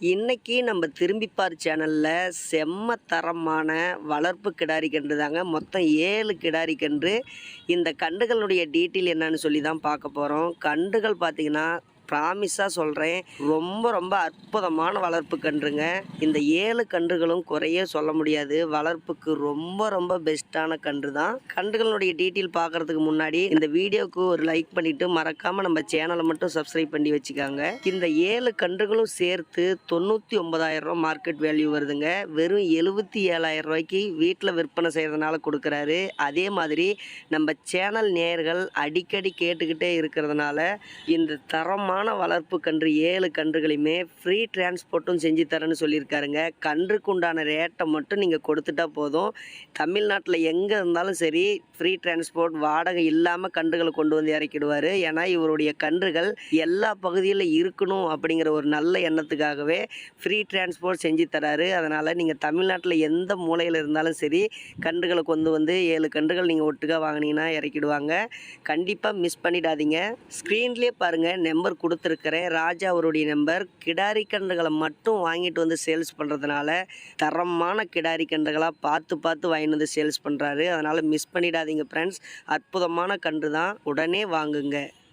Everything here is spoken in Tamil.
இன்னைக்கு நம்ம திரும்பிப்பார் சேனலில் செம்ம தரமான வளர்ப்பு கிடாரி கன்று தாங்க மொத்தம் ஏழு கிடாரி கன்று இந்த கன்றுகளுடைய டீட்டெயில் என்னன்னு சொல்லி தான் பார்க்க போகிறோம் கன்றுகள் பார்த்திங்கன்னா ப்ராமிஸாக சொல்கிறேன் ரொம்ப ரொம்ப அற்புதமான வளர்ப்பு கன்றுங்க. இந்த ஏழு கன்றுகளும் குறைய சொல்ல முடியாது. வளர்ப்புக்கு ரொம்ப ரொம்ப பெஸ்ட்டான கன்று தான் கன்றுகளுடைய டீட்டெயில் பார்க்கறதுக்கு முன்னாடி இந்த வீடியோவுக்கு ஒரு லைக் பண்ணிவிட்டு மறக்காமல் நம்ம சேனலை மட்டும் சப்ஸ்கிரைப் பண்ணி வச்சுக்காங்க. இந்த ஏழு கன்றுகளும் சேர்த்து தொண்ணூற்றி ஒன்பதாயிரம் ரூபா மார்க்கெட் வேல்யூ வருதுங்க. வெறும் எழுபத்தி ஏழாயிரம் ரூபாய்க்கு வீட்டில் விற்பனை செய்கிறதுனால கொடுக்குறாரு. அதே மாதிரி நம்ம சேனல் நேயர்கள் அடிக்கடி கேட்டுக்கிட்டே இருக்கிறதுனால இந்த தரமாக தரமான வளர்ப்பு கன்று ஏழு கன்றுகளையுமே ஃப்ரீ டிரான்ஸ்போர்ட்டும் செஞ்சு தரேன்னு சொல்லியிருக்காருங்க. கன்றுக்கு உண்டான ரேட்டை மட்டும் நீங்கள் கொடுத்துட்டா போதும். தமிழ்நாட்டில் எங்கே இருந்தாலும் சரி ஃப்ரீ டிரான்ஸ்போர்ட் வாடகை இல்லாமல் கன்றுகளை கொண்டு வந்து இறக்கிடுவார். ஏன்னா இவருடைய கன்றுகள் எல்லா பகுதியில் இருக்கணும் அப்படிங்கிற ஒரு நல்ல எண்ணத்துக்காகவே ஃப்ரீ டிரான்ஸ்போர்ட் செஞ்சு தராரு. அதனால் நீங்கள் தமிழ்நாட்டில் எந்த மூலையில் இருந்தாலும் சரி கன்றுகளை கொண்டு வந்து ஏழு கன்றுகள் நீங்கள் ஒட்டுக்காக வாங்கினீங்கன்னா இறக்கிடுவாங்க. கண்டிப்பாக மிஸ் பண்ணிடாதீங்க. ஸ்க்ரீன்லேயே பாருங்கள் நம்பர் கொடுத்துருக்கிறேன். ராஜா அவருடைய நம்பர் கிடாரி கன்றுகளை மட்டும் வாங்கிட்டு வந்து சேல்ஸ் பண்ணுறதுனால தரமான கிடாரி கன்றுகளாக பார்த்து பார்த்து வாங்கிட்டு வந்து சேல்ஸ் பண்ணுறாரு அதனால் மிஸ் பண்ணிடாதீங்க ஃப்ரெண்ட்ஸ் அற்புதமான கன்று தான் உடனே வாங்குங்க.